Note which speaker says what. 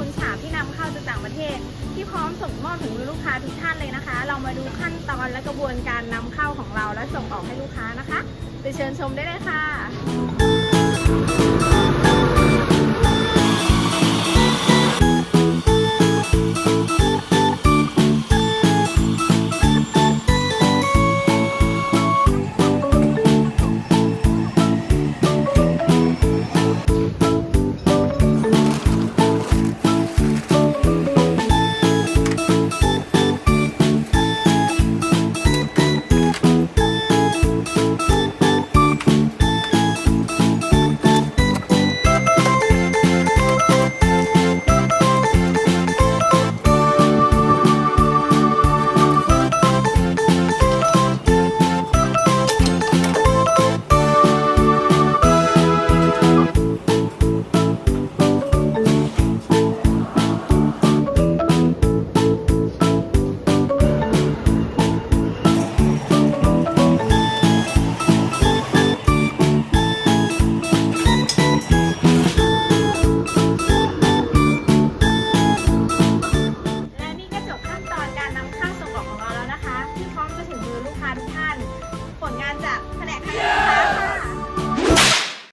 Speaker 1: ทุนฉาบที่นำเข้าจากต่างประเทศ ที่พร้อมส่งมอบถึงลูกค้าทุกท่านเลยนะคะ เรามาดูขั้นตอนและกระบวนการนำเข้าของเราและส่งออกให้ลูกค้านะคะไปเชิญชมได้เลยค่ะ